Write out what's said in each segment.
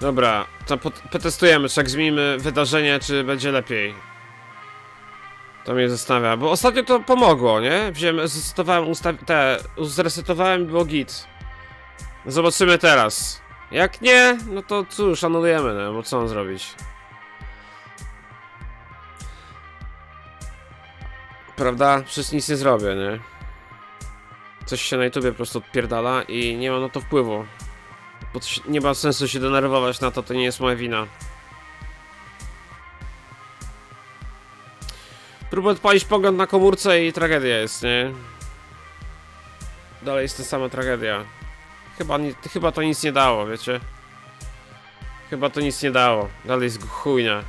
Dobra, to pot- potestujemy, czy jak zmienimy wydarzenie, czy będzie lepiej. To mnie zastanawia, bo ostatnio to pomogło, nie? Wziąłem, zresetowałem ustaw... te... zresetowałem było git. Zobaczymy teraz. Jak nie, no to cóż, anulujemy, no, bo co mam zrobić? Prawda? Przecież nic nie zrobię, nie? Coś się na YouTubie po prostu odpierdala i nie mam na to wpływu. Bo nie ma sensu się denerwować na to, to nie jest moja wina. Próbuję odpalić pogląd na komórce i tragedia jest, nie? Dalej jest ta sama tragedia. Chyba, chyba to nic nie dało, wiecie? Chyba to nic nie dało. Dalej jest chujnia.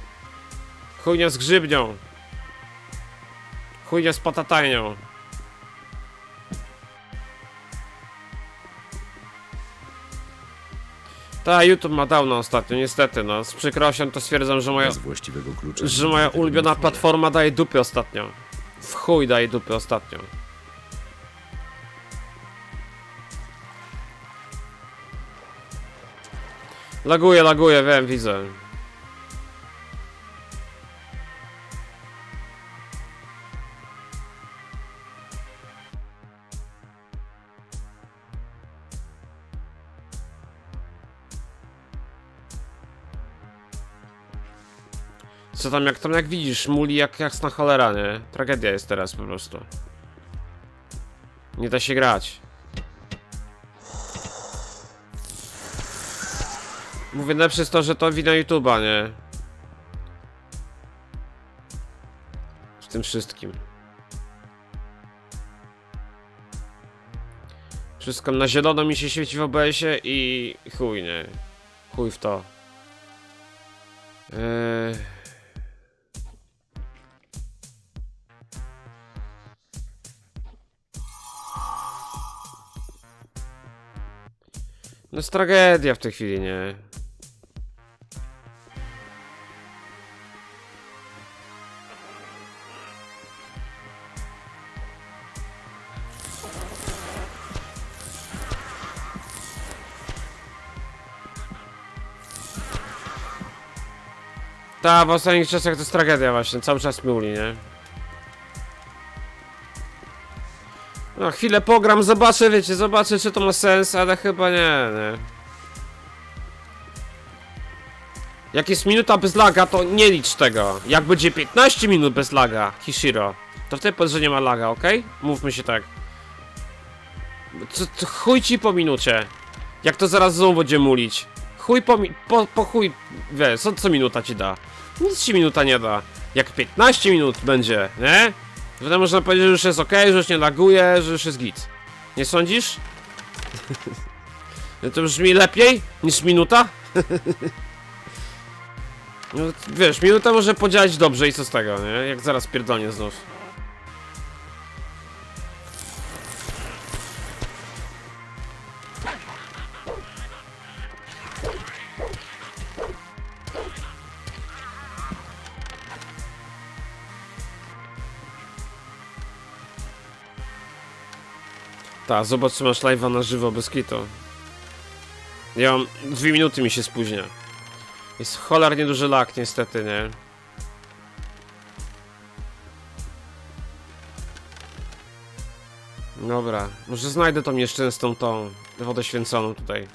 Chujnia z grzybnią. Chujnia z patatajnią. Ta, YouTube ma dawno ostatnio, niestety, no. Z przykrością to stwierdzam, że moja, Bez właściwego klucza. że moja tego nie ulubiona otworzę. platforma daje dupy ostatnio. W chuj daje dupy ostatnio. Laguje, laguje, wiem, widzę. Co tam, jak tam, jak widzisz, muli jak jasna cholera, nie? Tragedia jest teraz po prostu. Nie da się grać. Mówię, najlepsze jest to, że to wina YouTube'a, nie? W tym wszystkim. Wszystko na zielono mi się świeci w OBS-ie i chuj, nie? Chuj w to. Eee... No jest tragedia w tej chwili, nie? Ta, w ostatnich czasach to jest tragedia właśnie, cały czas muli, nie? No chwilę pogram, zobaczę, wiecie, zobaczę czy to ma sens, ale chyba nie, nie. Jak jest minuta bez laga, to nie licz tego. Jak będzie 15 minut bez laga, Hishiro, to wtedy powiedz, że nie ma laga, okej? Mówmy się tak. Co, co, chuj ci po minucie. Jak to zaraz znowu będzie mulić. Chuj po, mi po, po chuj, wiesz, co, co minuta ci da? Nic ci minuta nie da. Jak 15 minut będzie, nie? Wtedy można powiedzieć, że już jest ok, że już nie laguje, że już jest git. Nie sądzisz? No to brzmi lepiej niż minuta? No wiesz, minuta może podziałać dobrze i co z tego, nie? Jak zaraz pierdolnie znów. Tak, zobacz czy masz live'a na żywo bez kitu. Ja mam... Dwie minuty mi się spóźnia. Jest cholernie duży lag niestety, nie? Dobra, może znajdę tą nieszczęsną tą wodę święconą tutaj.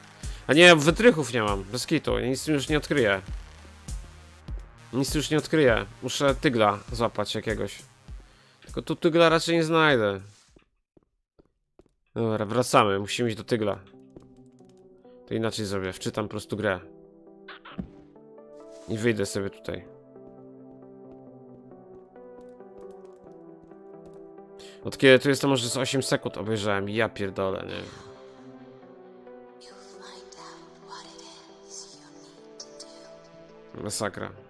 A nie, wytrychów nie mam, bez kitu, ja nic już nie odkryję. Nic już nie odkryję. Muszę tygla złapać jakiegoś. Tylko tu tygla raczej nie znajdę. Dobra, wracamy, musimy iść do tygla. To inaczej zrobię, wczytam po prostu grę. I wyjdę sobie tutaj. Od kiedy tu jestem, może z 8 sekund obejrzałem. Ja pierdolę, nie? Masakra.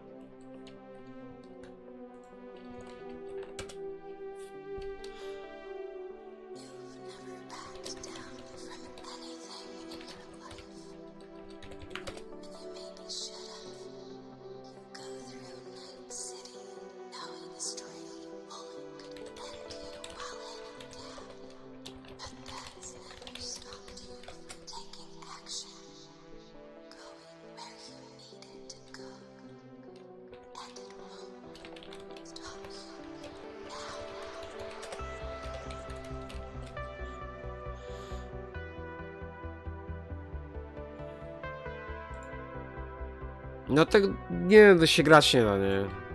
No tak, nie, to się grać nie da, nie.